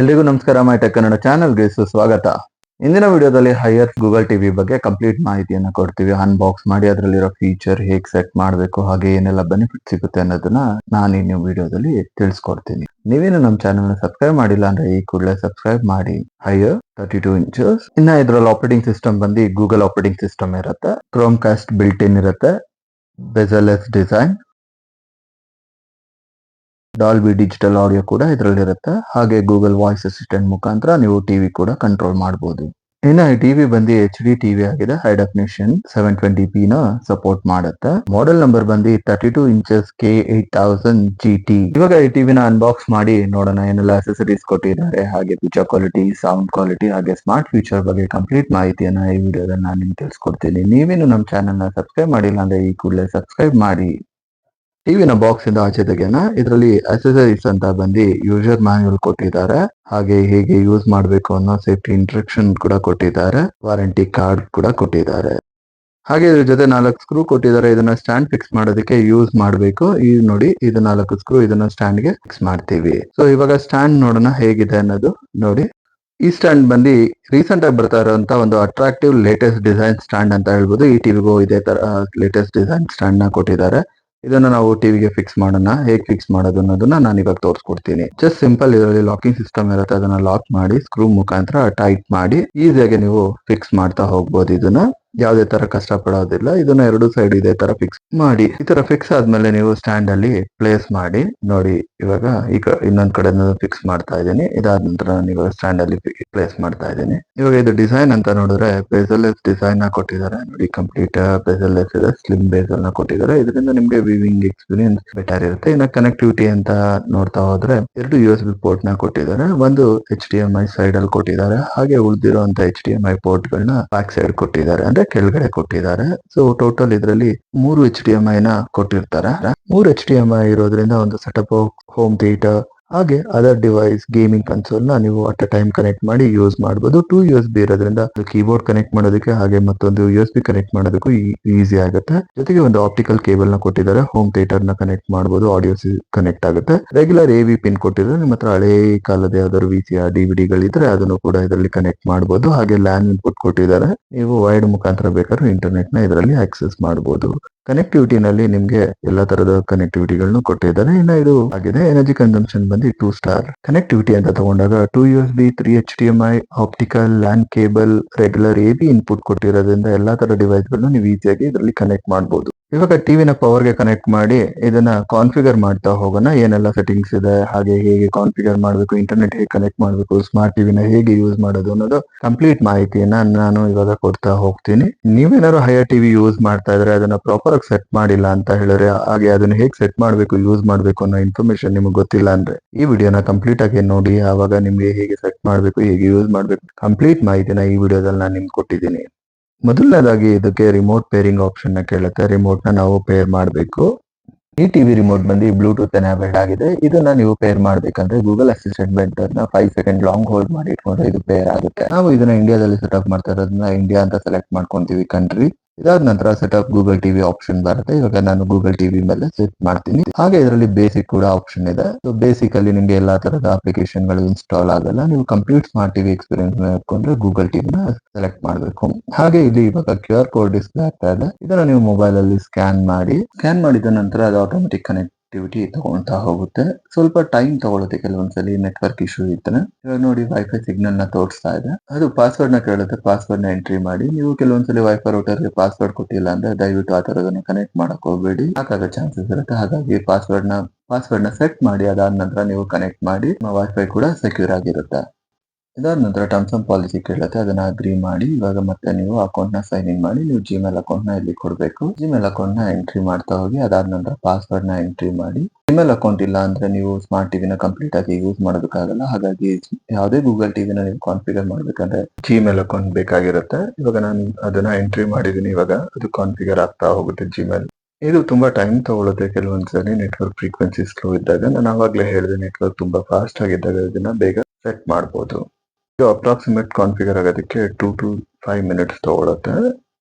ಎಲ್ರಿಗೂ ನಮಸ್ಕಾರ, ಮೈ ಟೆಕ್ ಕನ್ನಡ ಚಾನೆಲ್ಗೆ ಸುಸ್ವಾಗತ. ಇಂದಿನ ವಿಡಿಯೋದಲ್ಲಿ ಹೈಯರ್ ಗೂಗಲ್ ಟಿವಿ ಬಗ್ಗೆ ಕಂಪ್ಲೀಟ್ ಮಾಹಿತಿಯನ್ನು ಕೊಡ್ತೀವಿ. ಅನ್ಬಾಕ್ಸ್ ಮಾಡಿ, ಅದರಲ್ಲಿರೋ ಫೀಚರ್ ಹೇಗೆ ಸೆಟ್ ಮಾಡಬೇಕು, ಹಾಗೆ ಏನೆಲ್ಲ ಬೆನಿಫಿಟ್ ಸಿಗುತ್ತೆ ಅನ್ನೋದನ್ನ ನಾನು ಈ ವಿಡಿಯೋದಲ್ಲಿ ತಿಳಿಸ್ಕೊಡ್ತೀನಿ. ನೀವೇನು ನಮ್ಮ ಚಾನೆಲ್ನ ಸಬ್ಸ್ಕ್ರೈಬ್ ಮಾಡಿಲ್ಲ ಅಂದ್ರೆ ಈ ಕೂಡಲೇ ಸಬ್ಸ್ಕ್ರೈಬ್ ಮಾಡಿ. ಹೈಯರ್ ತರ್ಟಿ ಟೂ ಇಂಚಸ್ ಇನ್ನ ಇದ್ರಲ್ಲಿ ಆಪರೇಟಿಂಗ್ ಸಿಸ್ಟಮ್ ಬಂದು ಗೂಗಲ್ ಆಪರೇಟಿಂಗ್ ಸಿಸ್ಟಮ್ ಇರುತ್ತೆ. ಕ್ರೋಮ್ ಕಾಸ್ಟ್ ಬಿಲ್ಟ್ ಇನ್ ಇರುತ್ತೆ. Bezelless design Dolby digital audio ಕೂಡ ಇದರಲ್ಲಿರುತ್ತೆ. ಹಾಗೆ ಗೂಗಲ್ ವಾಯ್ಸ್ ಅಸಿಸ್ಟೆಂಟ್ ಮುಖಾಂತರ ನೀವು ಟಿವಿ ಕೂಡ ಕಂಟ್ರೋಲ್ ಮಾಡಬಹುದು ಇನ್ನು ಈ ಟಿವಿ ಬಂದು ಎಚ್ ಡಿ ಟಿವಿ ಆಗಿದೆ. High definition seven twenty P ನ ಸಪೋರ್ಟ್ ಮಾಡುತ್ತೆ. ಮಾಡೆಲ್ ನಂಬರ್ ಬಂದು thirty two inches K eight thousand G T ಇವಾಗ ಈ ಟಿವಿನ ಅನ್ಬಾಕ್ಸ್ ಮಾಡಿ ನೋಡೋಣ. ಏನೆಲ್ಲ ಅಸೆಸರೀಸ್ ಕೊಟ್ಟಿದ್ದಾರೆ. ಹಾಗೆ ಪಿಕ್ಚರ್ ಕ್ವಾಲಿಟಿ ಸೌಂಡ್ ಕ್ವಾಲಿಟಿ ಹಾಗೆ ಸ್ಮಾರ್ಟ್ ಫ್ಯೂಚರ್ ಬಗ್ಗೆ ಕಂಪ್ಲೀಟ್ ಮಾಹಿತಿಯನ್ನ ಈ ವಿಡಿಯೋದಲ್ಲಿ ನಾನು ನಿಮ್ಗೆ ತಿಳಿಸ್ಕೊಡ್ತೀನಿ. ನೀವೇನು ನಮ್ಮ ಚಾನೆಲ್ನ ಸಬ್ಸ್ಕ್ರೈಬ್ ಮಾಡಿಲ್ಲ ಅಂದ್ರೆ ಈ ಕೂಡಲೇ ಸಬ್ಸ್ಕ್ರೈಬ್ ಮಾಡಿ. ಟಿವಿನ ಬಾಕ್ಸ್ ಇಂದ ಆಚೆ ತೆಗೆನ ಇದರಲ್ಲಿ ಅಸೆಸರೀಸ್ ಅಂತ ಬಂದು ಯೂಸರ್ ಮ್ಯಾನ್ಯುಯಲ್ ಕೊಟ್ಟಿದ್ದಾರೆ. ಹಾಗೆ ಹೇಗೆ ಯೂಸ್ ಮಾಡಬೇಕು ಅನ್ನೋ ಸೇಫ್ಟಿ ಇಂಟ್ರಕ್ಷನ್ ಕೂಡ ಕೊಟ್ಟಿದ್ದಾರೆ. ವಾರಂಟಿ ಕಾರ್ಡ್ ಕೂಡ ಕೊಟ್ಟಿದ್ದಾರೆ. ಹಾಗೆ ಇದ್ರ ಜೊತೆ ನಾಲ್ಕು ಸ್ಕ್ರೂ ಕೊಟ್ಟಿದ್ದಾರೆ. ಇದನ್ನ ಸ್ಟ್ಯಾಂಡ್ ಫಿಕ್ಸ್ ಮಾಡೋದಕ್ಕೆ ಯೂಸ್ ಮಾಡಬೇಕು. ಈ ನೋಡಿ, ಇದು ನಾಲ್ಕು ಸ್ಕ್ರೂ ಇದನ್ನ ಸ್ಟ್ಯಾಂಡ್ಗೆ ಫಿಕ್ಸ್ ಮಾಡ್ತೀವಿ. ಸೊ ಇವಾಗ ಸ್ಟ್ಯಾಂಡ್ ನೋಡೋಣ ಹೇಗಿದೆ ಅನ್ನೋದು ನೋಡಿ. ಈ ಸ್ಟ್ಯಾಂಡ್ ಬಂದು ರೀಸೆಂಟ್ ಆಗಿ ಬರ್ತಾ ಇರೋಂತ ಒಂದು ಅಟ್ರಾಕ್ಟಿವ್ ಲೇಟೆಸ್ಟ್ ಡಿಸೈನ್ ಸ್ಟ್ಯಾಂಡ್ ಅಂತ ಹೇಳ್ಬೋದು. ಈ ಟಿವಿಗೂ ಇದೇ ತರ ಲೇಟೆಸ್ಟ್ ಡಿಸೈನ್ ಸ್ಟ್ಯಾಂಡ್ನ ಕೊಟ್ಟಿದ್ದಾರೆ. ಇದನ್ನ ನಾವು ಟಿವಿಗೆ ಫಿಕ್ಸ್ ಮಾಡೋಣ, ಹೇಗೆ ಫಿಕ್ಸ್ ಮಾಡೋದು ಅನ್ನೋದನ್ನ ನಾನು ಇವಾಗ ತೋರಿಸ್ಕೊಡ್ತೀನಿ. ಜಸ್ಟ್ ಸಿಂಪಲ್ ಇದರಲ್ಲಿ ಲಾಕಿಂಗ್ ಸಿಸ್ಟಮ್ ಇರುತ್ತೆ, ಅದನ್ನ ಲಾಕ್ ಮಾಡಿ ಸ್ಕ್ರೂ ಮುಖಾಂತರ ಟೈಟ್ ಮಾಡಿ ಈಸಿಯಾಗಿ ನೀವು ಫಿಕ್ಸ್ ಮಾಡ್ತಾ ಹೋಗ್ಬೋದು ಇದನ್ನ. ಯಾವುದೇ ತರ ಕಷ್ಟ ಪಡೋದಿಲ್ಲ ಇದನ್ನ ಎರಡು ಸೈಡ್ ಇದೇ ತರ ಫಿಕ್ಸ್ ಮಾಡಿ. ಈ ತರ ಫಿಕ್ಸ್ ಆದ್ಮೇಲೆ ನೀವು ಸ್ಟ್ಯಾಂಡ್ ಅಲ್ಲಿ ಪ್ಲೇಸ್ ಮಾಡಿ. ನೋಡಿ, ಇವಾಗ ಈಗ ಇನ್ನೊಂದ್ ಕಡೆ ಫಿಕ್ಸ್ ಮಾಡ್ತಾ ಇದ್ದೀನಿ. ಇದಾದ ನಂತರ ನೀವು ಸ್ಟ್ಯಾಂಡ್ ಅಲ್ಲಿ ಪ್ಲೇಸ್ ಮಾಡ್ತಾ ಇದ್ದೀನಿ. ಇವಾಗ ಇದು ಡಿಸೈನ್ ಅಂತ ನೋಡಿದ್ರೆ ಬೇಸಲ್ಲೆಸ್ ಡಿಸೈನ್ನ ಕೊಟ್ಟಿದ್ದಾರೆ. ನೋಡಿ ಕಂಪ್ಲೀಟ್ ಬೇಸಲ್ಲೆಸ್ ಇದೆ ಸ್ಲಿಮ್ ಬೇಸಲ್ನ ಕೊಟ್ಟಿದ್ದಾರೆ. ಇದರಿಂದ ನಿಮ್ಗೆ ವಿವಿಂಗ್ ಎಕ್ಸ್ಪೀರಿಯನ್ಸ್ ಬೆಟರ್ ಇರುತ್ತೆ. ಇನ್ನ ಕನೆಕ್ಟಿವಿಟಿ ಅಂತ ನೋಡ್ತಾ ಹೋದ್ರೆ ಎರಡು ಯು ಎಸ್ ಬಿ ಪೋರ್ಟ್ನ ಕೊಟ್ಟಿದ್ದಾರೆ. ಒಂದು H D M I side ಅಲ್ಲಿ ಕೊಟ್ಟಿದ್ದಾರೆ. ಹಾಗೆ ಉಳಿದಿರುವಂತ H D M I port ಗಳನ್ನ ಬ್ಯಾಕ್ ಸೈಡ್ ಕೊಟ್ಟಿದ್ದಾರೆ. ಅಂದ್ರೆ ಕೆಳಗಡೆ ಕೊಟ್ಟಿದ್ದಾರೆ. ಸೊ ಟೋಟಲ್ ಇದರಲ್ಲಿ ಮೂರು ಎಚ್ ಡಿ ಎಂ ಐ ನ ಕೊಟ್ಟಿರ್ತಾರೆ. ಮೂರು ಎಚ್ ಡಿ ಎಂ ಐ ಇರೋದ್ರಿಂದ ಒಂದು ಸೆಟಪ್ ಹೋಮ್ ಥಿಯೇಟರ್ ಹಾಗೆ ಅದರ್ ಡಿವೈಸ್ ಗೇಮಿಂಗ್ ಕನ್ಸೋಲ್ನ ನೀವು ಅಟ್ ಅ ಟೈಮ್ ಕನೆಕ್ಟ್ ಮಾಡಿ ಯೂಸ್ ಮಾಡಬಹುದು ಟೂ ಯು ಬಿ ಇರೋದ್ರಿಂದ ಕೀಬೋರ್ಡ್ ಕನೆಕ್ಟ್ ಮಾಡೋದಕ್ಕೆ ಹಾಗೆ ಮತ್ತೊಂದು ಯು ಎಸ್ ಬಿ ಕನೆಕ್ಟ್ ಮಾಡೋದಕ್ಕೂ ಈಸಿ ಆಗುತ್ತೆ. ಜೊತೆಗೆ ಒಂದು ಆಪ್ಟಿಕಲ್ ಕೇಬಲ್ನ ಕೊಟ್ಟಿದ್ದಾರೆ. ಹೋಮ್ ಥಿಯೇಟರ್ನ ಕನೆಕ್ಟ್ ಮಾಡಬಹುದು ಆಡಿಯೋ ಕನೆಕ್ಟ್ ಆಗುತ್ತೆ. ರೆಗ್ಯುಲರ್ ಎ ವಿ ಪಿನ್ ಕೊಟ್ಟಿದ್ರೆ ನಿಮ್ಮ ಹತ್ರ ಹಳೆ ಕಾಲದ ಯಾವ್ದಾದ್ರು V C R D V ಡಿಗಳಿದ್ರೆ ಅದನ್ನು ಕೂಡ ಇದರಲ್ಲಿ ಕನೆಕ್ಟ್ ಮಾಡಬಹುದು ಹಾಗೆ ಲ್ಯಾನ್ ಇನ್ಪುಟ್ ಕೊಟ್ಟಿದ್ದಾರೆ. ನೀವು ವೈಡ್ ಮುಖಾಂತರ ಬೇಕಾದ್ರೂ ಇಂಟರ್ನೆಟ್ನ ಇದರಲ್ಲಿ ಆಕ್ಸೆಸ್ ಮಾಡಬಹುದು ಕನೆಕ್ಟಿವಿಟಿನಲ್ಲಿ ನಿಮ್ಗೆ ಎಲ್ಲಾ ತರದ ಕನೆಕ್ಟಿವಿಟಿಗಳನ್ನು ಕೊಟ್ಟಿದ್ದಾರೆ. ಇನ್ನು ಇದು ಆಗಿದೆ ಎನರ್ಜಿ ಕನ್ಸಂಪ್ಷನ್ ಬಂದು ಟೂ ಸ್ಟಾರ್ ಕನೆಕ್ಟಿವಿಟಿ ಅಂತ ತಗೊಂಡಾಗ two U S B three H D M I optical LAN cable regular A B input ಕೊಟ್ಟಿರೋದ್ರಿಂದ ಎಲ್ಲಾ ತರ ಡಿವೈಸ್ಗಳನ್ನು ನೀವು ಈಸಿಯಾಗಿ ಇದರಲ್ಲಿ ಕನೆಕ್ಟ್ ಮಾಡಬಹುದು ಇವಾಗ ಟಿವಿನ ಪವರ್ಗೆ ಕನೆಕ್ಟ್ ಮಾಡಿ ಇದನ್ನ ಕಾನ್ಫಿಗರ್ ಮಾಡ್ತಾ ಹೋಗೋಣ. ಏನೆಲ್ಲ ಸೆಟ್ಟಿಂಗ್ಸ್ ಇದೆ, ಹಾಗೆ ಹೇಗೆ ಕಾನ್ಫಿಗರ್ ಮಾಡಬೇಕು ಇಂಟರ್ನೆಟ್ ಹೇಗೆ ಕನೆಕ್ಟ್ ಮಾಡಬೇಕು ಸ್ಮಾರ್ಟ್ ಟಿವಿನ ಹೇಗೆ ಯೂಸ್ ಮಾಡೋದು ಅನ್ನೋದು ಕಂಪ್ಲೀಟ್ ಮಾಹಿತಿಯನ್ನ ನಾನು ಇವಾಗ ಕೊಡ್ತಾ ಹೋಗ್ತೀನಿ. ನೀವೇನಾದ್ರು ಹೈಯರ್ ಟಿವಿ ಯೂಸ್ ಮಾಡ್ತಾ ಇದ್ರೆ ಅದನ್ನ ಪ್ರಾಪರ್ ಆಗಿ ಸೆಟ್ ಮಾಡಿಲ್ಲ ಅಂತ ಹೇಳಿದ್ರೆ ಹಾಗೆ ಅದನ್ನ ಹೇಗೆ ಸೆಟ್ ಮಾಡಬೇಕು ಯೂಸ್ ಮಾಡಬೇಕು ಅನ್ನೋ ಇನ್ಫಾರ್ಮೇಶನ್ ನಿಮ್ಗೆ ಗೊತ್ತಿಲ್ಲ ಅಂದ್ರೆ ಈ ವಿಡಿಯೋನ ಕಂಪ್ಲೀಟ್ ಆಗಿ ನೋಡಿ, ಆವಾಗ ನಿಮ್ಗೆ ಹೇಗೆ ಸೆಟ್ ಮಾಡಬೇಕು, ಹೇಗೆ ಯೂಸ್ ಮಾಡಬೇಕು ಕಂಪ್ಲೀಟ್ ಮಾಹಿತಿನ ಈ ವಿಡಿಯೋದಲ್ಲಿ ನಾನು ನಿಮ್ಗೆ ಕೊಟ್ಟಿದ್ದೀನಿ. ಮೊದಲನೇದಾಗಿ ಇದಕ್ಕೆ ರಿಮೋಟ್ ಪೇರಿಂಗ್ ಆಪ್ಷನ್ನ ಕೇಳುತ್ತೆ. ರಿಮೋಟ್ನ ನಾವು ಪೇರ್ ಮಾಡಬೇಕು. ಈ ಟಿವಿ ರಿಮೋಟ್ ಬಂದು ಬ್ಲೂಟೂತ್ ಎನೇಬಲ್ಡ್ ಆಗಿದೆ. ಇದನ್ನ ನೀವು ಪೇರ್ ಮಾಡ್ಬೇಕಂದ್ರೆ ಗೂಗಲ್ ಅಸಿಸ್ಟೆಂಟ್ ಬೆಂಟರ್ನ ಫೈವ್ ಸೆಕೆಂಡ್ ಲಾಂಗ್ ಹೋಲ್ಡ್ ಮಾಡಿ ಇಟ್ಕೊಂಡ್ರೆ ಇದು ಪೇರ್ ಆಗುತ್ತೆ. ನಾವು ಇದನ್ನ ಇಂಡಿಯಾದಲ್ಲಿ ಸೆಟಪ್ ಮಾಡ್ತಾ ಇರೋದನ್ನ ಇಂಡಿಯಾ ಅಂತ ಸೆಲೆಕ್ಟ್ ಮಾಡ್ಕೊಂತೀವಿ ಕಂಟ್ರಿ ಇದಾದ ನಂತರ ಸೆಟಪ್ ಗೂಗಲ್ ಟಿವಿ ಆಪ್ಷನ್ ಬರುತ್ತೆ. ಇವಾಗ ನಾನು ಗೂಗಲ್ ಟಿವಿ ಮೇಲೆ ಸೆಟ್ ಮಾಡ್ತೀನಿ. ಹಾಗೆ ಇದರಲ್ಲಿ ಬೇಸಿಕ್ ಕೂಡ ಆಪ್ಷನ್ ಇದೆ. ಸೊ ಬೇಸಿಕ್ ಅಲ್ಲಿ ನಿಮ್ಗೆ ಎಲ್ಲಾ ತರದ ಅಪ್ಲಿಕೇಶನ್ಗಳು ಇನ್ಸ್ಟಾಲ್ ಆಗಲ್ಲ. ನೀವು ಕಂಪ್ಲೀಟ್ ಸ್ಮಾರ್ಟ್ ಟಿವಿ ಎಕ್ಸ್ಪೀರಿಯನ್ಸ್ ಹಾಕೊಂಡ್ರೆ ಗೂಗಲ್ ಟಿವಿನ ಸೆಲೆಕ್ಟ್ ಮಾಡಬೇಕು. ಹಾಗೆ ಇಲ್ಲಿ ಇವಾಗ ಕ್ಯೂ ಆರ್ ಕೋಡ್ ಡಿಸ್ಪ್ಲೇ ಆಗ್ತಾ ಇದೆ. ಇದನ್ನ ನೀವು ಮೊಬೈಲ್ ಅಲ್ಲಿ ಸ್ಕ್ಯಾನ್ ಮಾಡಿ. ಸ್ಕ್ಯಾನ್ ಮಾಡಿದ ನಂತರ ಅದು ಆಟೋಮೆಟಿಕ್ ಕನೆಕ್ಟಿವಿಟಿ ತಗೊಳ್ತಾ ಹೋಗುತ್ತೆ. ಸ್ವಲ್ಪ ಟೈಮ್ ತಗೊಳುತ್ತೆ ಕೆಲವೊಂದ್ಸಲಿ ನೆಟ್ವರ್ಕ್ ಇಶ್ಯೂ ಇದ್ರೆ ಇವಾಗ ನೋಡಿ ವೈಫೈ ಸಿಗ್ನಲ್ನ ತೋರಿಸ್ತಾ ಇದೆ. ಅದು ಪಾಸ್ವರ್ಡ್ನ ಕೇಳುತ್ತೆ ಪಾಸ್ವರ್ಡ್ನ ಎಂಟ್ರಿ ಮಾಡಿ. ನೀವು ಕೆಲವೊಂದ್ಸಲಿ ವೈಫೈ ಗೆ ಪಾಸ್ವರ್ಡ್ ಕೊಟ್ಟಿಲ್ಲ ಅಂದ್ರೆ ದಯವಿಟ್ಟು ಆ ತರದನ್ನ ಕನೆಕ್ಟ್ ಮಾಡಕ್ ಹೋಗ್ಬೇಡಿ. ಹಾಕಾಗ ಚಾನ್ಸಸ್ ಇರುತ್ತೆ. ಹಾಗಾಗಿ ಪಾಸ್ವರ್ಡ್ನ ಪಾಸ್ವರ್ಡ್ನ ಸೆಟ್ ಮಾಡಿ ಅದಾದ ನಂತರ ನೀವು ಕನೆಕ್ಟ್ ಮಾಡಿ ವೈಫೈ ಕೂಡ ಸೆಕ್ಯೂರ್ ಆಗಿರುತ್ತೆ. ಇದಾದ ನಂತರ ಟರ್ಮ್ಸ್ ಅಂಡ್ ಪಾಲಿಸಿ ಕೇಳುತ್ತೆ, ಅದನ್ನ ಅಗ್ರಿ ಮಾಡಿ, ಇವಾಗ ಮತ್ತೆ ನೀವು ಅಕೌಂಟ್ನ ಸೈನ್ ಇನ್ ಮಾಡಿ, ನೀವು ಜಿಮೇಲ್ ಅಕೌಂಟ್ನ ಇಲ್ಲಿ ಕೊಡಬೇಕು? ಜಿಮೇಲ್ ಅಕೌಂಟ್ನ ಎಂಟ್ರಿ ಮಾಡ್ತಾ ಹೋಗಿ, ಅದಾದ ನಂತರ ಪಾಸ್ವರ್ಡ್ನ ಎಂಟ್ರಿ ಮಾಡಿ. ಜಿಮೇಲ್ ಅಕೌಂಟ್ ಇಲ್ಲ ಅಂದ್ರೆ ನೀವು ಸ್ಮಾರ್ಟ್ ಟಿವಿನ ಕಂಪ್ಲೀಟ್ ಆಗಿ ಯೂಸ್ ಮಾಡೋದಕ್ಕಾಗಲ್ಲ. ಹಾಗಾಗಿ ಯಾವುದೇ ಗೂಗಲ್ನ ನೀವು ಕಾನ್ಫಿಗರ್ ಮಾಡ್ಬೇಕಂದ್ರೆ ಜಿಮೇಲ್ ಅಕೌಂಟ್ ಬೇಕಾಗಿರುತ್ತೆ. ಇವಾಗ ನಾನು ಅದನ್ನ ಎಂಟ್ರಿ ಮಾಡಿದೀನಿ ಇವಾಗ, ಅದು ಕಾನ್ಫಿಗರ್ ಆಗ್ತಾ ಹೋಗುತ್ತೆ ಜಿಮೇಲ್ ಇದು ತುಂಬಾ ಟೈಮ್ ತಗೊಳುತ್ತೆ ಕೆಲವೊಂದ್ಸರಿ ನೆಟ್ವರ್ಕ್ ಫ್ರೀಕ್ವೆನ್ಸಿ ಸ್ಲೋ ಇದ್ದಾಗ. ನಾನು ಆವಾಗಲೇ ಹೇಳಿದೆ ನೆಟ್ವರ್ಕ್ ತುಂಬಾ ಫಾಸ್ಟ್ ಆಗಿದ್ದಾಗ ಇದನ್ನ ಬೇಗ ಸೆಟ್ ಮಾಡ್ಬೋದು. ಇದು ಅಪ್ರಾಕ್ಸಿಮೇಟ್ ಕಾನ್ಫಿಗರ್ ಆಗೋದಕ್ಕೆ ಟೂ ಟು ಫೈವ್ ಮಿನಿಟ್ಸ್ ತಗೊಳುತ್ತೆ.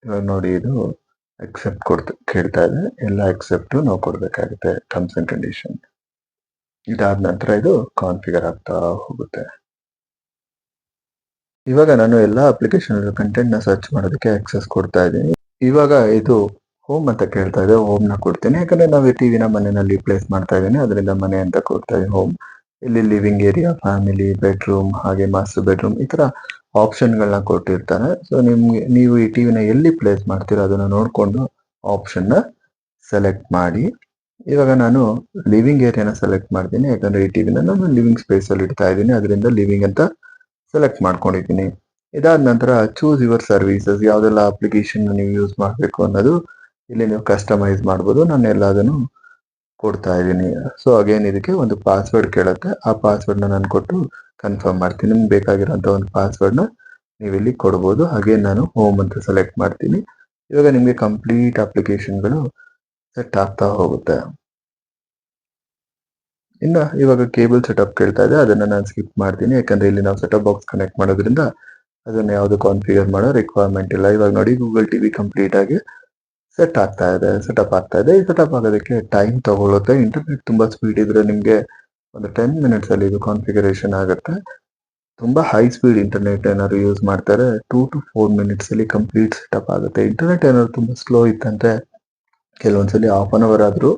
ಇವಾಗ ನೋಡಿ ಇದು ಅಕ್ಸೆಪ್ಟ್ ಕೊಡ್ತ, ಕೇಳ್ತಾ ಇದೆ. ಎಲ್ಲ ಅಕ್ಸೆಪ್ಟ್ ನಾವು ಕೊಡಬೇಕಾಗುತ್ತೆ ಟರ್ಮ್ಸ್ ಅಂಡ್ ಕಂಡೀಷನ್ ಇದಾದ ನಂತರ ಇದು ಕಾನ್ಫಿಗರ್ ಆಗ್ತಾ ಹೋಗುತ್ತೆ. ಇವಾಗ ನಾನು ಎಲ್ಲ ಅಪ್ಲಿಕೇಶನ್ ಕಂಟೆಂಟ್ನ ಸರ್ಚ್ ಮಾಡೋದಕ್ಕೆ ಆಕ್ಸೆಸ್ ಕೊಡ್ತಾ ಇದ್ದೀನಿ. ಇವಾಗ ಇದು ಹೋಮ್ ಅಂತ ಕೇಳ್ತಾ ಇದೆ ಹೋಮ್ನ ಕೊಡ್ತೀನಿ. ಯಾಕಂದ್ರೆ ನಾವು ಈ ಟಿವಿನ ಮನೆಯಲ್ಲಿ ಪ್ಲೇಸ್ ಮಾಡ್ತಾ ಇದ್ದೀನಿ. ಅದರಿಂದ ಮನೆ ಅಂತ ಕೊಡ್ತಾ ಇದ್ದೀನಿ ಹೋಮ್ ಇಲ್ಲಿ ಲಿವಿಂಗ್ ಏರಿಯಾ ಫ್ಯಾಮಿಲಿ ಬೆಡ್ರೂಮ್ ಹಾಗೆ ಮಾಸ್ಟರ್ ಬೆಡ್ರೂಮ್ ಈ ತರ ಆಪ್ಷನ್ ಗಳನ್ನ ಕೊಟ್ಟಿರ್ತಾರೆ. ಸೊ ನಿಮ್ಗೆ, ನೀವು ಈ ಟಿವಿನ ಎಲ್ಲಿ ಪ್ಲೇಸ್ ಮಾಡ್ತೀರೋ ಅದನ್ನ ನೋಡಿಕೊಂಡು ಆಪ್ಷನ್ನ ಸೆಲೆಕ್ಟ್ ಮಾಡಿ. ಇವಾಗ ನಾನು ಲಿವಿಂಗ್ ಏರಿಯಾನ ಸೆಲೆಕ್ಟ್ ಮಾಡ್ತೀನಿ. ಯಾಕಂದ್ರೆ ಈ ಟಿವಿನ ನಾನು ಲಿವಿಂಗ್ ಸ್ಪೇಸ್ ಅಲ್ಲಿ ಇಡ್ತಾ ಇದ್ದೀನಿ. ಅದರಿಂದ ಲಿವಿಂಗ್ ಅಂತ ಸೆಲೆಕ್ಟ್ ಮಾಡ್ಕೊಂಡಿದ್ದೀನಿ. ಇದಾದ ನಂತರ ಚೂಸ್ ಯುವರ್ ಸರ್ವಿಸಸ್ ಯಾವ್ದೆಲ್ಲ ಅಪ್ಲಿಕೇಶನ್ ನೀವು ಯೂಸ್ ಮಾಡಬೇಕು ಅನ್ನೋದು ಇಲ್ಲಿ ನೀವು ಕಸ್ಟಮೈಸ್ ಮಾಡ್ಬೋದು. ನಾನು ಎಲ್ಲದನ್ನು ಕೊಡ್ತಾ ಇದ್ದೀನಿ. ಸೊ ಅಗೇನ್ ಇದಕ್ಕೆ ಒಂದು ಪಾಸ್ವರ್ಡ್ ಕೇಳುತ್ತೆ. ಆ ಪಾಸ್ವರ್ಡ್ನ ನಾನು ಕೊಟ್ಟು ಕನ್ಫರ್ಮ್ ಮಾಡ್ತೀನಿ. ನಿಮ್ಗೆ ಬೇಕಾಗಿರೋಂಥ ಒಂದು ಪಾಸ್ವರ್ಡ್ನ ನೀವು ಇಲ್ಲಿ ಕೊಡ್ಬೋದು. ಹಾಗೆ ನಾನು ಹೋಮ್ ಅಂತ ಸೆಲೆಕ್ಟ್ ಮಾಡ್ತೀನಿ. ಇವಾಗ ನಿಮಗೆ ಕಂಪ್ಲೀಟ್ ಅಪ್ಲಿಕೇಶನ್ಗಳು ಸೆಟ್ ಆಗ್ತಾ ಹೋಗುತ್ತೆ. ಇನ್ನ ಇವಾಗ ಕೇಬಲ್ ಸೆಟಪ್ ಕೇಳ್ತಾ ಇದೆ. ಅದನ್ನ ನಾನು ಸ್ಕಿಪ್ ಮಾಡ್ತೀನಿ. ಯಾಕಂದ್ರೆ ಇಲ್ಲಿ ನಾವು ಸೆಟಪ್ ಬಾಕ್ಸ್ ಕನೆಕ್ಟ್ ಮಾಡೋದ್ರಿಂದ ಅದನ್ನ ಯಾವುದು ಕಾನ್ಫಿಗರ್ ಮಾಡೋ ರಿಕ್ವೈರ್ಮೆಂಟ್ ಇಲ್ಲ. ಇವಾಗ ನೋಡಿ ಗೂಗಲ್ ಟಿವಿ ಕಂಪ್ಲೀಟ್ ಆಗಿ ಸೆಟ್ ಆಗ್ತಾ ಇದೆ ಸೆಟಪ್ ಆಗ್ತಾ ಇದೆ. ಈ ಸೆಟಪ್ ಆಗೋದಕ್ಕೆ ಟೈಮ್ ತಗೊಳ್ಳುತ್ತೆ ಇಂಟರ್ನೆಟ್ ತುಂಬಾ ಸ್ಪೀಡ್ ಇದ್ರೆ ನಿಮಗೆ ಒಂದು ಟೆನ್ ಮಿನಿಟ್ಸ್ ಅಲ್ಲಿ ಇದು ಕಾನ್ಫಿಗರೇಷನ್ ಆಗುತ್ತೆ. ತುಂಬಾ ಹೈ ಸ್ಪೀಡ್ ಇಂಟರ್ನೆಟ್ ಏನಾದ್ರು ಯೂಸ್ ಮಾಡ್ತಾರೆ ಟೂ ಟು ಫೋರ್ ಮಿನಿಟ್ಸ್ ಅಲ್ಲಿ ಕಂಪ್ಲೀಟ್ ಸೆಟಪ್ ಆಗುತ್ತೆ. ಇಂಟರ್ನೆಟ್ ಏನಾದ್ರು ತುಂಬಾ ಸ್ಲೋ ಇತ್ತಂದ್ರೆ ಕೆಲವೊಂದ್ಸಲಿ ಹಾಫ್ ಅನ್ ಅವರ್ ಆದ್ರೂ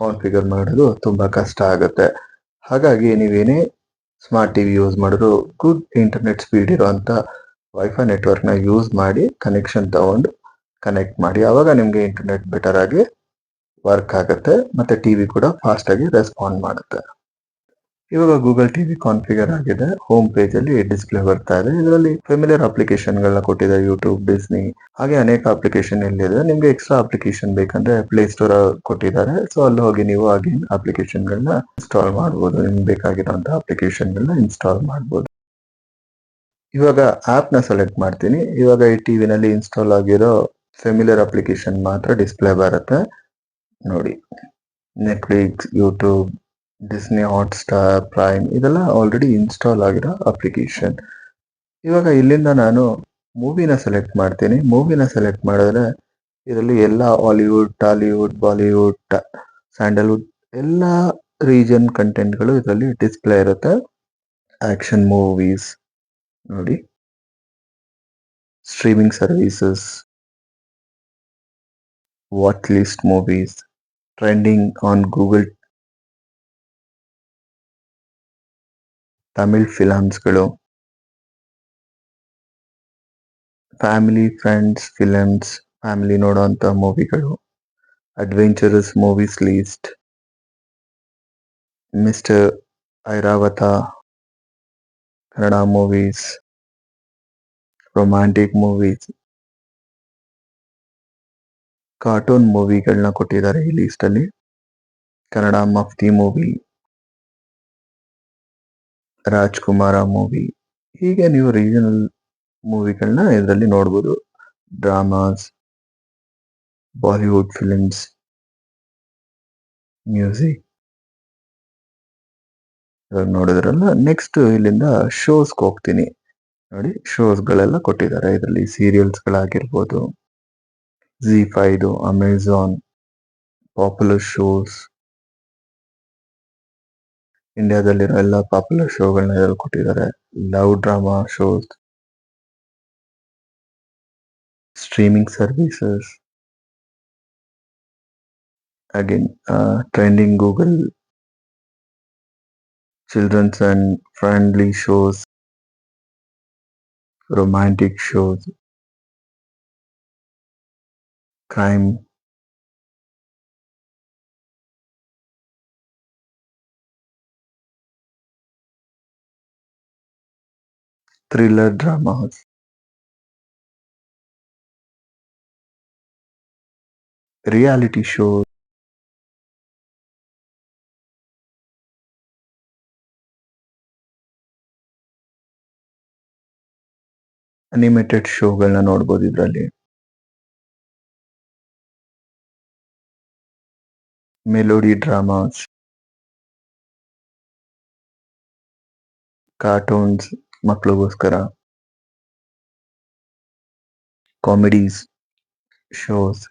ಕಾನ್ಫಿಗರ್ ಮಾಡೋದು ತುಂಬಾ ಕಷ್ಟ ಆಗುತ್ತೆ. ಹಾಗಾಗಿ ನೀವೇನೇ ಸ್ಮಾರ್ಟ್ ಟಿವಿ ಯೂಸ್ ಮಾಡಿದ್ರು ಗುಡ್ ಇಂಟರ್ನೆಟ್ ಸ್ಪೀಡ್ ಇರುವಂತ ವೈಫೈ ನೆಟ್ವರ್ಕ್ನ ಯೂಸ್ ಮಾಡಿ ಕನೆಕ್ಷನ್ ತಗೊಂಡು ಕನೆಕ್ಟ್ ಮಾಡಿ. ಆವಾಗ ನಿಮಗೆ ಇಂಟರ್ನೆಟ್ ಬೆಟರ್ ಆಗಿ ವರ್ಕ್ ಆಗುತ್ತೆ. ಮತ್ತೆ ಟಿವಿ ಕೂಡ ಫಾಸ್ಟ್ ಆಗಿ ರೆಸ್ಪಾಂಡ್ ಮಾಡುತ್ತೆ. ಇವಾಗ ಗೂಗಲ್ ಟಿವಿ ಕಾನ್ಫಿಗರ್ ಆಗಿದೆ. ಹೋಮ್ ಪೇಜ್ ಅಲ್ಲಿ ಡಿಸ್ಪ್ಲೇ ಬರ್ತಾ ಇದೆ. ಇದರಲ್ಲಿ ಫೆಮಿಲಿಯರ್ ಅಪ್ಲಿಕೇಶನ್ ಗಳನ್ನ ಕೊಟ್ಟಿದ್ದಾರೆ ಯೂಟ್ಯೂಬ್ ಡಿಸ್ನಿ ಹಾಗೆ ಅನೇಕ ಅಪ್ಲಿಕೇಶನ್ ಇಲ್ಲಿದೆ ನಿಮ್ಗೆ ಎಕ್ಸ್ಟ್ರಾ ಅಪ್ಲಿಕೇಶನ್ ಬೇಕಂದ್ರೆ ಪ್ಲೇ ಸ್ಟೋರ್ ಕೊಟ್ಟಿದ್ದಾರೆ. ಸೊ ಅಲ್ಲಿ ಹೋಗಿ ನೀವು ಅಗೇನ್ ಅಪ್ಲಿಕೇಶನ್ ಗಳನ್ನ ಇನ್ಸ್ಟಾಲ್ ಮಾಡಬಹುದು ನಿಮ್ಗೆ ಅಪ್ಲಿಕೇಶನ್ ಗಳನ್ನ ಇನ್ಸ್ಟಾಲ್ ಮಾಡಬಹುದು ಇವಾಗ ಆಪ್ನ ಸೆಲೆಕ್ಟ್ ಮಾಡ್ತೀನಿ. ಇವಾಗ ಈ ಟಿವಿನಲ್ಲಿ ಇನ್ಸ್ಟಾಲ್ ಆಗಿರೋ ಫೆಮಿಲಿಯರ್ ಅಪ್ಲಿಕೇಶನ್ ಮಾತ್ರ ಡಿಸ್ಪ್ಲೇ ಬರುತ್ತೆ. ನೋಡಿ Netflix YouTube Disney Hotstar Prime ಇದೆಲ್ಲ ಆಲ್ರೆಡಿ ಇನ್ಸ್ಟಾಲ್ ಆಗಿರೋ ಅಪ್ಲಿಕೇಶನ್ ಇವಾಗ ಇಲ್ಲಿಂದ ನಾನು ಮೂವಿನ ಸೆಲೆಕ್ಟ್ ಮಾಡ್ತೀನಿ. ಮೂವಿನ ಸೆಲೆಕ್ಟ್ ಮಾಡಿದ್ರೆ ಇದರಲ್ಲಿ ಎಲ್ಲ ಹಾಲಿವುಡ್ ಟಾಲಿವುಡ್ ಬಾಲಿವುಡ್ ಸ್ಯಾಂಡಲ್ವುಡ್ ಎಲ್ಲ ರೀಜನ್ ಕಂಟೆಂಟ್ಗಳು ಇದರಲ್ಲಿ ಡಿಸ್ಪ್ಲೇ ಇರುತ್ತೆ. ಆಕ್ಷನ್ ಮೂವೀಸ್ ನೋಡಿ. Streaming services watch list movies trending on Google Tamil ಫಿಲಮ್ಸ್ಗಳು family friends films family ನೋಡುವಂತ ಮೂವಿಗಳು adventurous movies list mister Airavata Kannada movies romantic movies cartoon ಮೂವಿಗಳನ್ನ ಕೊಟ್ಟಿದ್ದಾರೆ ಈ list ಅಲ್ಲಿ. ಕನ್ನಡ ಮಫ್ತಿ ಮೂವಿ ರಾಜ್ಕುಮಾರ ಮೂವಿ ಹೀಗೆ ನೀವು ರೀಜನಲ್ ಮೂವಿಗಳನ್ನ ಇದರಲ್ಲಿ ನೋಡ್ಬೋದು. ಡ್ರಾಮಾಸ್ ಬಾಲಿವುಡ್ ಫಿಲಿಮ್ಸ್ ಮ್ಯೂಸಿಕ್ ನೋಡಿದ್ರಲ್ಲ ನೆಕ್ಸ್ಟ್ ಇಲ್ಲಿಂದ ಶೋಸ್ಗೆ ಹೋಗ್ತೀನಿ. ನೋಡಿ ಶೋಸ್ಗಳೆಲ್ಲ ಕೊಟ್ಟಿದ್ದಾರೆ. ಇದರಲ್ಲಿ ಸೀರಿಯಲ್ಸ್ಗಳಾಗಿರ್ಬೋದು Zee five Amazon popular shows ಇಂಡಿಯಾದಲ್ಲಿರೋ ಎಲ್ಲ ಪಾಪ್ಯುಲರ್ ಶೋಗಳನ್ನ ಇದರಲ್ಲಿ ಕೊಟ್ಟಿದ್ದಾರೆ. Love drama shows streaming services again trending Google children's and friendly shows romantic shows, crime, thriller dramas, reality shows, animated ಶೋಗಳನ್ನ ನೋಡ್ಬೋದು ಇದರಲ್ಲಿ melody dramas, cartoons, Maklavaskara, comedies, shows,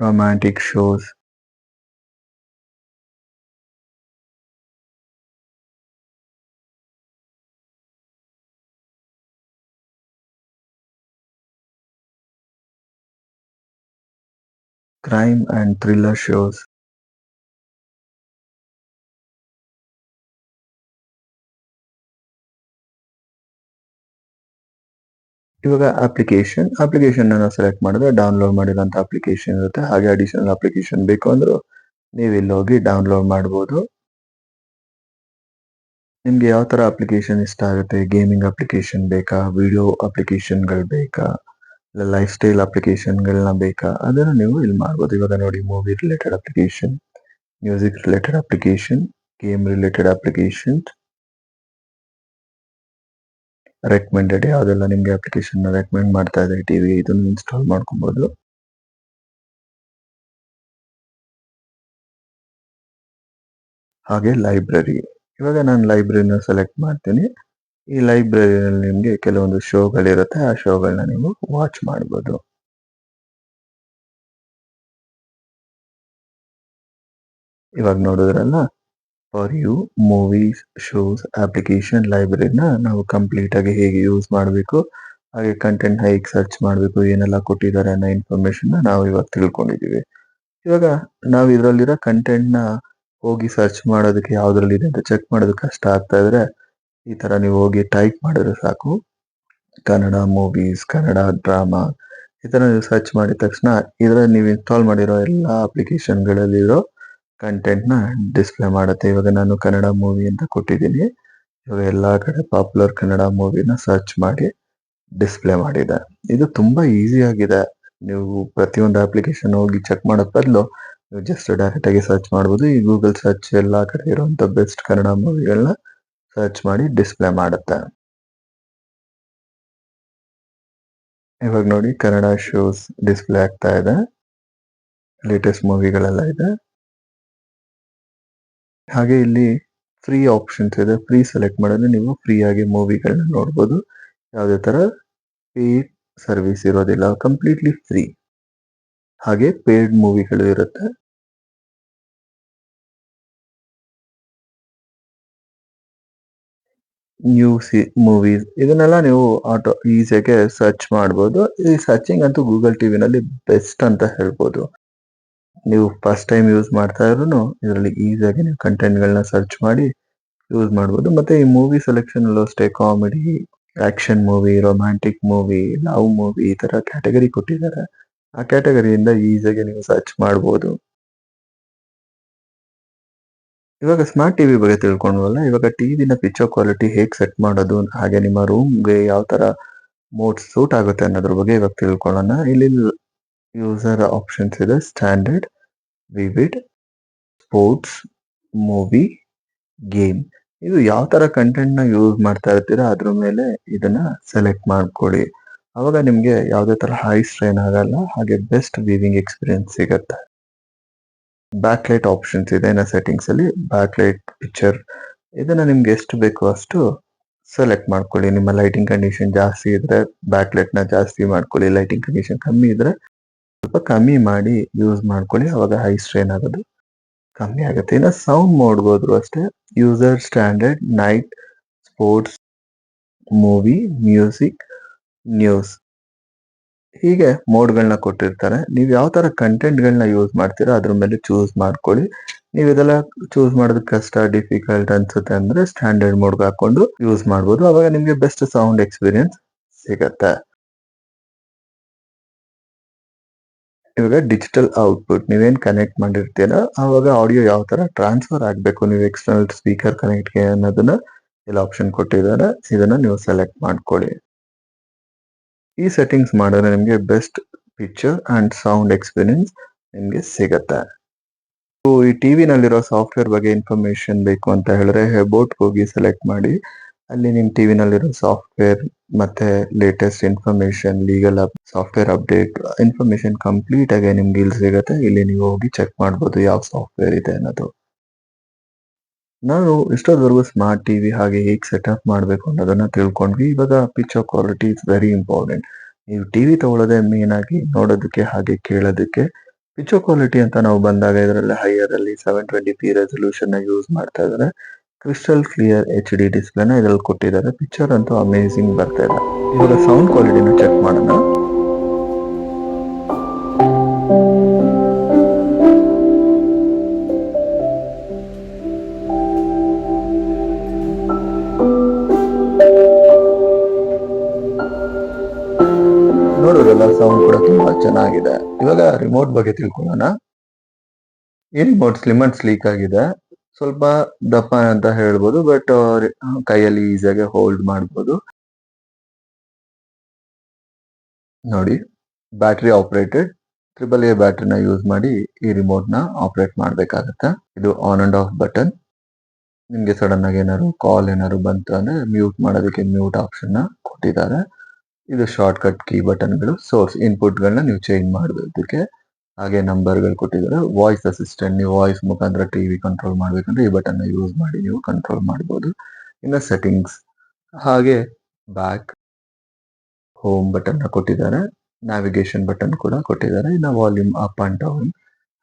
romantic shows, crime and thriller shows. ಇವಾಗ application application ನಾನು select ಮಾಡಿದ್ರೆ download ಮಾಡಿರೋಂಥ application ಇರುತ್ತೆ. ಹಾಗೆ additional application ಬೇಕು ಅಂದ್ರೂ ನೀವು ಇಲ್ಲಿ ಹೋಗಿ ಡೌನ್ಲೋಡ್ ಮಾಡ್ಬೋದು. ನಿಮಗೆ ಯಾವ ತರ ಅಪ್ಲಿಕೇಶನ್ ಇಷ್ಟ ಆಗುತ್ತೆ? ಗೇಮಿಂಗ್ ಅಪ್ಲಿಕೇಶನ್ ಬೇಕಾ? ವಿಡಿಯೋ ಅಪ್ಲಿಕೇಶನ್ಗಳು ಬೇಕಾ? ಲೈಫ್ ಸ್ಟೈಲ್ ಅಪ್ಲಿಕೇಶನ್ಗಳನ್ನ ಬೇಕಾ? ಅದನ್ನು ನೀವು ಇಲ್ಲಿ ಮಾಡ್ಬೋದು. ಇವಾಗ ನೋಡಿ movie related application music related application game related application recommended ಯಾವುದೆಲ್ಲ ನಿಮಗೆ ಅಪ್ಲಿಕೇಶನ್ ರೆಕಮೆಂಡ್ ಮಾಡ್ತಾ ಇದೆ ಟಿವಿ ಇದನ್ನು ಇನ್ಸ್ಟಾಲ್ ಮಾಡ್ಕೊಬೋದು. ಹಾಗೆ ಲೈಬ್ರರಿ ಇವಾಗ ನಾನು ಲೈಬ್ರರಿನ ಸೆಲೆಕ್ಟ್ ಮಾಡ್ತೀನಿ. ಈ ಲೈಬ್ರರಿಯಲ್ಲಿ ನಿಮಗೆ ಕೆಲವೊಂದು ಶೋಗಳಿರುತ್ತೆ ಆ ಶೋಗಳನ್ನ ನೀವು ವಾಚ್ ಮಾಡ್ಬೋದು. ಇವಾಗ ನೋಡಿದ್ರಲ್ಲ for you movies shows application ಲೈಬ್ರರಿನ ನಾವು ಕಂಪ್ಲೀಟ್ ಆಗಿ ಹೇಗೆ ಯೂಸ್ ಮಾಡಬೇಕು, ಹಾಗೆ ಕಂಟೆಂಟ್ ಹೇಗೆ ಸರ್ಚ್ ಮಾಡಬೇಕು, ಏನೆಲ್ಲ ಕೊಟ್ಟಿದ್ದಾರೆ ಅನ್ನೋ ಇನ್ಫಾರ್ಮೇಶನ್ ನಾವು ಇವಾಗ ತಿಳ್ಕೊಂಡಿದೀವಿ. ಇವಾಗ ನಾವು ಇದರಲ್ಲಿರೋ ಕಂಟೆಂಟ್ನ ಹೋಗಿ ಸರ್ಚ್ ಮಾಡೋದಕ್ಕೆ ಯಾವ್ದ್ರಲ್ಲಿ ಇದೆ ಅಂತ ಚೆಕ್ ಮಾಡೋದಕ್ಕೆ ಕಷ್ಟ ಆಗ್ತಾ ಇದ್ರೆ ಈ ತರ ನೀವು ಹೋಗಿ ಟೈಪ್ ಮಾಡಿದ್ರೆ ಸಾಕು. ಕನ್ನಡ ಮೂವೀಸ್ ಕನ್ನಡ ಡ್ರಾಮಾ ಈ ಥರ ನೀವು ಸರ್ಚ್ ಮಾಡಿದ ತಕ್ಷಣ ಇದರಲ್ಲಿ ನೀವು ಇನ್ಸ್ಟಾಲ್ ಮಾಡಿರೋ ಎಲ್ಲ ಅಪ್ಲಿಕೇಶನ್ಗಳಲ್ಲಿರೋ ಕಂಟೆಂಟ್ನ ಡಿಸ್ಪ್ಲೇ ಮಾಡುತ್ತೆ. ಇವಾಗ ನಾನು ಕನ್ನಡ ಮೂವಿ ಅಂತ ಕೊಟ್ಟಿದ್ದೀನಿ. ಇವಾಗ ಎಲ್ಲಾ ಕಡೆ ಪಾಪ್ಯುಲರ್ ಕನ್ನಡ ಮೂವಿನ ಸರ್ಚ್ ಮಾಡಿ ಡಿಸ್ಪ್ಲೇ ಮಾಡಿದೆ. ಇದು ತುಂಬಾ ಈಸಿ ಆಗಿದೆ. ನೀವು ಪ್ರತಿಯೊಂದು ಅಪ್ಲಿಕೇಶನ್ ಹೋಗಿ ಚೆಕ್ ಮಾಡೋದ್ ಬದಲು ನೀವು ಜಸ್ಟ್ ಡೈರೆಕ್ಟ್ ಆಗಿ ಸರ್ಚ್ ಮಾಡ್ಬೋದು. ಈ ಗೂಗಲ್ ಸರ್ಚ್ ಎಲ್ಲಾ ಕಡೆ ಇರುವಂತ ಬೆಸ್ಟ್ ಕನ್ನಡ ಮೂವಿಗಳನ್ನ ಸರ್ಚ್ ಮಾಡಿ ಡಿಸ್ಪ್ಲೇ ಮಾಡುತ್ತೆ. ಇವಾಗ ನೋಡಿ ಕನ್ನಡ ಶೋಸ್ ಡಿಸ್ಪ್ಲೇ ಆಗ್ತಾ ಇದೆ. ಲೇಟೆಸ್ಟ್ ಮೂವಿಗಳೆಲ್ಲ ಇದೆ. ಹಾಗೆ ಇಲ್ಲಿ ಫ್ರೀ ಆಪ್ಷನ್ಸ್ ಇದೆ. ಫ್ರೀ ಸೆಲೆಕ್ಟ್ ಮಾಡಿದ್ರೆ ನೀವು ಫ್ರೀ ಆಗಿ ಮೂವಿಗಳನ್ನ ನೋಡ್ಬೋದು. ಯಾವುದೇ ತರ ಪೇಡ್ ಸರ್ವಿಸ್ ಇರೋದಿಲ್ಲ. ಕಂಪ್ಲೀಟ್ಲಿ ಫ್ರೀ ಹಾಗೆ ಪೇಯ್ಡ್ ಮೂವಿಗಳು ಇರುತ್ತೆ. ನ್ಯೂ ಸಿ ಮೂವೀಸ್ ಇದನ್ನೆಲ್ಲ ನೀವು ಆಟೋ ಈಸಿಯಾಗೆ ಸರ್ಚ್ ಮಾಡ್ಬೋದು. ಈ ಸರ್ಚಿಂಗ್ ಅಂತೂ ಗೂಗಲ್ ಟಿವಿನಲ್ಲಿ ಬೆಸ್ಟ್ ಅಂತ ಹೇಳ್ಬೋದು. ನೀವು ಫಸ್ಟ್ ಟೈಮ್ ಯೂಸ್ ಮಾಡ್ತಾ ಇದ್ರು ಇದರಲ್ಲಿ ಈಸಿಯಾಗಿ ನೀವು ಕಂಟೆಂಟ್ಗಳನ್ನ ಸರ್ಚ್ ಮಾಡಿ ಯೂಸ್ ಮಾಡ್ಬೋದು. ಮತ್ತೆ ಈ ಮೂವಿ ಸೆಲೆಕ್ಷನ್ ಅಲ್ಲೂ ಅಷ್ಟೇ comedy action movie romantic movie love movie ಈ ಥರ ಕ್ಯಾಟಗರಿ ಕೊಟ್ಟಿದ್ದಾರೆ. ಆ ಕ್ಯಾಟಗರಿಯಿಂದ ಈಸಿಯಾಗಿ ನೀವು ಸರ್ಚ್ ಮಾಡ್ಬೋದು. ಇವಾಗ ಸ್ಮಾರ್ಟ್ ಟಿವಿ ಬಗ್ಗೆ ತಿಳ್ಕೊಂಡ್ವಲ್ಲ, ಇವಾಗ ಟಿವಿನ ಪಿಕ್ಚರ್ ಕ್ವಾಲಿಟಿ ಹೇಗೆ ಸೆಟ್ ಮಾಡೋದು, ಹಾಗೆ ನಿಮ್ಮ ರೂಮ್ಗೆ ಯಾವ ತರ ಮೋಡ್ ಸೂಟ್ ಆಗುತ್ತೆ ಅನ್ನೋದ್ರ ಬಗ್ಗೆ ಇವಾಗ ತಿಳ್ಕೊಳ್ಳೋಣ. ಇಲ್ಲಿ ಯೂಸರ್ ಆಪ್ಷನ್ಸ್ ಇದೆ standard vivid sports movie game ಇದು ಯಾವ ತರ ಕಂಟೆಂಟ್ನ ಯೂಸ್ ಮಾಡ್ತಾ ಇರ್ತೀರಾ ಅದ್ರ ಮೇಲೆ ಇದನ್ನ ಸೆಲೆಕ್ಟ್ ಮಾಡ್ಕೊಳ್ಳಿ ಅವಾಗ ನಿಮಗೆ ಯಾವುದೇ ತರ ಹೈ ಸ್ಟ್ರೈನ್ ಆಗಲ್ಲ, ಹಾಗೆ ಬೆಸ್ಟ್ ವೀವಿಂಗ್ ಎಕ್ಸ್ಪೀರಿಯನ್ಸ್ ಸಿಗತ್ತೆ. ಬ್ಯಾಕ್ ಲೈಟ್ ಆಪ್ಷನ್ಸ್ ಇದೆ ಇನ್ನು ಸೆಟ್ಟಿಂಗ್ಸ್ ಅಲ್ಲಿ. ಬ್ಯಾಕ್ ಲೈಟ್ ಪಿಕ್ಚರ್ ಇದನ್ನ ನಿಮ್ಗೆ ಎಷ್ಟು ಬೇಕು ಅಷ್ಟು ಸೆಲೆಕ್ಟ್ ಮಾಡ್ಕೊಳ್ಳಿ. ನಿಮ್ಮ ಲೈಟಿಂಗ್ ಕಂಡೀಷನ್ ಜಾಸ್ತಿ ಇದ್ರೆ ಬ್ಯಾಕ್ ಲೈಟ್ನ ಜಾಸ್ತಿ ಮಾಡ್ಕೊಳ್ಳಿ. ಲೈಟಿಂಗ್ ಕಂಡೀಷನ್ ಕಮ್ಮಿ ಇದ್ರೆ ಸ್ವಲ್ಪ ಕಮ್ಮಿ ಮಾಡಿ ಯೂಸ್ ಮಾಡ್ಕೊಳ್ಳಿ. ಅವಾಗ ಹೈ ಸ್ಟ್ರೈನ್ ಆಗೋದು ಕಮ್ಮಿ ಆಗುತ್ತೆ. ಇನ್ನು ಸೌಂಡ್ ಮೋಡ್ ಹೋದ್ರು ಅಷ್ಟೇ user standard night sports movie music news ಹೀಗೆ ಮೋಡ್ಗಳನ್ನ ಕೊಟ್ಟಿರ್ತಾರೆ. ನೀವು ಯಾವ ತರ ಕಂಟೆಂಟ್ಗಳನ್ನ ಯೂಸ್ ಮಾಡ್ತೀರಾ ಅದ್ರ ಮೇಲೆ ಚೂಸ್ ಮಾಡ್ಕೊಳ್ಳಿ. ನೀವು ಇದೆಲ್ಲ ಚೂಸ್ ಮಾಡೋದಕ್ಕೆ ಕಷ್ಟ ಡಿಫಿಕಲ್ಟ್ ಅನ್ಸುತ್ತೆ ಅಂದ್ರೆ ಸ್ಟ್ಯಾಂಡರ್ಡ್ ಮೋಡ್ಗೆ ಹಾಕೊಂಡು ಯೂಸ್ ಮಾಡ್ಬೋದು. ಅವಾಗ ನಿಮಗೆ ಬೆಸ್ಟ್ ಸೌಂಡ್ ಎಕ್ಸ್ಪೀರಿಯನ್ಸ್ ಸಿಗತ್ತೆ. ಇವಾಗ ಡಿಜಿಟಲ್ ಔಟ್ಪುಟ್ ನೀವೇನ್ ಕನೆಕ್ಟ್ ಮಾಡಿರ್ತೀರ ಆವಾಗ ಆಡಿಯೋ ಯಾವ ತರ ಟ್ರಾನ್ಸ್ಫರ್ ಆಗಬೇಕು. ನೀವು ಎಕ್ಸ್ಟರ್ನಲ್ ಸ್ಪೀಕರ್ ಕನೆಕ್ಟ್ಗೆ ಅನ್ನೋದನ್ನ ಇಲ್ಲಿ ಆಪ್ಷನ್ ಕೊಟ್ಟಿದ್ದಾರೆ. ಇದನ್ನ ನೀವು ಸೆಲೆಕ್ಟ್ ಮಾಡ್ಕೊಳ್ಳಿ. ಈ ಸೆಟ್ಟಿಂಗ್ಸ್ ಮಾಡಿದ್ರೆ ನಿಮಗೆ best picture and sound experience ನಿಮಗೆ ಸೊ ಈ ಟಿವಿನಲ್ಲಿರೋ ಸಾಫ್ಟ್ವೇರ್ ಬಗ್ಗೆ ಇನ್ಫಾರ್ಮೇಷನ್ ಬೇಕು ಅಂತ ಹೇಳಿದ್ರೆ ಹೆಬೋಟ್ ಹೋಗಿ ಸೆಲೆಕ್ಟ್ ಮಾಡಿ, ಅಲ್ಲಿ ನಿಮ್ಮ ಟಿ ವಿನಲ್ಲಿರೋ ಸಾಫ್ಟ್ವೇರ್ ಮತ್ತೆ latest information legal up software update information complete ಆಗಿ ನಿಮ್ಗೆ ಇಲ್ಲಿ ಸಿಗುತ್ತೆ. ಇಲ್ಲಿ ನೀವು ಹೋಗಿ ಚೆಕ್ ಮಾಡ್ಬೋದು, ಯಾವ ಸಾಫ್ಟ್ವೇರ್ ಇದೆ ಅನ್ನೋದು. ನಾನು ಎಷ್ಟೊದವರೆಗೂ ಸ್ಮಾರ್ಟ್ ಟಿವಿ ಹಾಗೆ ಹೇಗೆ ಸೆಟಪ್ ಮಾಡಬೇಕು ಅನ್ನೋದನ್ನ ತಿಳ್ಕೊಂಡ್ವಿ. ಇವಾಗ picture quality is very important ನೀವು ಟಿವಿ ತಗೊಳ್ಳೋದೇ ಮೇನ್ ಆಗಿ ನೋಡೋದಕ್ಕೆ ಹಾಗೆ ಕೇಳೋದಕ್ಕೆ ಪಿಕ್ಚರ್ ಕ್ವಾಲಿಟಿ ಅಂತ ನಾವು ಬಂದಾಗ ಇದರಲ್ಲಿ ಹೈಯರ್ ಅಲ್ಲಿ seven twenty p resolution use ಮಾಡ್ತಾ ಇದ್ದಾರೆ. ಕ್ರಿಸ್ಟಲ್ ಕ್ಲಿಯರ್ ಎಚ್ ಡಿ ಡಿಸ್ಪ್ಲೇನ ಇದರಲ್ಲಿ ಕೊಟ್ಟಿದ್ದಾರೆ. ಪಿಕ್ಚರ್ ಅಂತೂ ಅಮೇಝಿಂಗ್ ಬರ್ತಾ ಇದೆ. ಇವಾಗ ಸೌಂಡ್ ಕ್ವಾಲಿಟಿನ ಚೆಕ್ ಮಾಡೋಣ. ರಿಮೋಟ್ ಬಗ್ಗೆ ತಿಳ್ಕೊಳ್ಳೋಣ. ಈ ರಿಮೋಟ್ ಸ್ಲಿಮ್ ಅಂಡ್ ಸ್ಲೀಕ್ ಆಗಿದೆ. ಸ್ವಲ್ಪ ದಪ್ಪ ಅಂತ ಹೇಳ್ಬೋದು ಬಟ್ ಕೈಯಲ್ಲಿ ಈಸಿಯಾಗಿ ಹೋಲ್ಡ್ ಮಾಡ್ಬೋದು. ನೋಡಿ ಬ್ಯಾಟ್ರಿ ಆಪರೇಟೆಡ್ ಟ್ರಿಬಲ್ ಎ ಬ್ಯಾಟ್ರಿನ ಯೂಸ್ ಮಾಡಿ ಈ ರಿಮೋಟ್ನ ಆಪರೇಟ್ ಮಾಡಬೇಕಾಗತ್ತೆ. ಇದು ಆನ್ ಅಂಡ್ ಆಫ್ ಬಟನ್ ನಿಮಗೆ ಸಡನ್ ಆಗಿ ಏನಾದ್ರು ಕಾಲ್ ಏನಾದ್ರು ಬಂತು ಅಂದ್ರೆ ಮ್ಯೂಟ್ ಮಾಡೋದಕ್ಕೆ ಮ್ಯೂಟ್ ಆಪ್ಷನ್ ಕೊಟ್ಟಿದ್ದಾರೆ. ಇದು ಶಾರ್ಟ್ ಕಟ್ ಕೀ ಬಟನ್ಗಳು ಸೋರ್ಸ್ ಇನ್ಪುಟ್ ಗಳನ್ನ ನೀವು ಚೇಂಜ್ ಮಾಡೋದಕ್ಕೆ ಹಾಗೆ ನಂಬರ್ಗಳು ಕೊಟ್ಟಿದ್ದಾರೆ. ವಾಯ್ಸ್ ಅಸಿಸ್ಟೆಂಟ್ ನೀವು ವಾಯ್ಸ್ ಮುಖಾಂತರ ಟಿವಿ ಕಂಟ್ರೋಲ್ ಮಾಡಬೇಕಂದ್ರೆ ಈ ಬಟನ್ ಯೂಸ್ ಮಾಡಿ ನೀವು ಕಂಟ್ರೋಲ್ ಮಾಡ್ಬೋದು. ಇನ್ನು ಸೆಟ್ಟಿಂಗ್ಸ್ ಹಾಗೆ ಬ್ಯಾಕ್ ಹೋಮ್ ಬಟನ್ನ ಕೊಟ್ಟಿದ್ದಾರೆ. ನ್ಯಾವಿಗೇಷನ್ ಬಟನ್ ಕೂಡ ಕೊಟ್ಟಿದ್ದಾರೆ. ಇನ್ನು ವಾಲ್ಯೂಮ್ ಅಪ್ ಅಂಡ್ ಡೌನ್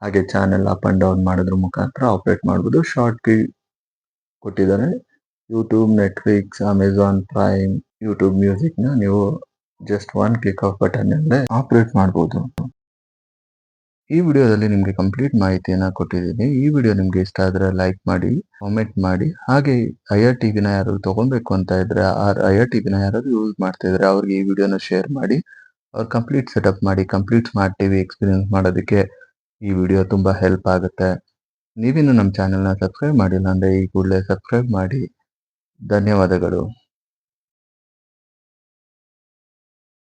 ಹಾಗೆ ಚಾನೆಲ್ ಅಪ್ ಅಂಡ್ ಡೌನ್ ಮಾಡೋದ್ರ ಮುಖಾಂತರ ಆಪರೇಟ್ ಮಾಡ್ಬೋದು. ಶಾರ್ಟ್ ಕೀ ಕೊಟ್ಟಿದ್ದಾರೆ. YouTube Netflix Amazon Prime YouTube ಮ್ಯೂಸಿಕ್ನ ನೀವು just one click of button ಅಲ್ಲೇ ಆಪರೇಟ್ ಮಾಡ್ಬೋದು. ಈ ವಿಡಿಯೋದಲ್ಲಿ ನಿಮಗೆ ಕಂಪ್ಲೀಟ್ ಮಾಹಿತಿಯನ್ನ ಕೊಟ್ಟಿದ್ದೀನಿ. ಈ ವಿಡಿಯೋ ನಿಮ್ಗೆ ಇಷ್ಟ ಆದರೆ ಲೈಕ್ ಮಾಡಿ ಕಾಮೆಂಟ್ ಮಾಡಿ, ಹಾಗೆ ಐಆರ್ ಟಿವಿನ ಯಾರು ತಗೊಬೇಕು ಅಂತ ಇದ್ರೆ ಆರ್ ಐಆರ್ ಟಿವಿನ ಯಾರಾದ್ರು ಯೂಸ್ ಮಾಡ್ತಾ ಇದ್ರೆ ಅವ್ರಿಗೆ ಈ ವಿಡಿಯೋನ ಶೇರ್ ಮಾಡಿ, ಅವ್ರು ಕಂಪ್ಲೀಟ್ ಸೆಟಪ್ ಮಾಡಿ ಕಂಪ್ಲೀಟ್ ಸ್ಮಾರ್ಟ್ ಟಿವಿ ಎಕ್ಸ್ಪೀರಿಯನ್ಸ್ ಮಾಡೋದಕ್ಕೆ ಈ ವಿಡಿಯೋ ತುಂಬಾ ಹೆಲ್ಪ್ ಆಗುತ್ತೆ. ನೀವಿನ್ನು ನಮ್ಮ ಚಾನೆಲ್ನ ಸಬ್ಸ್ಕ್ರೈಬ್ ಮಾಡಿಲ್ಲ ಅಂದ್ರೆ ಈ ಕೂಡಲೇ ಸಬ್ಸ್ಕ್ರೈಬ್ ಮಾಡಿ. ಧನ್ಯವಾದಗಳು.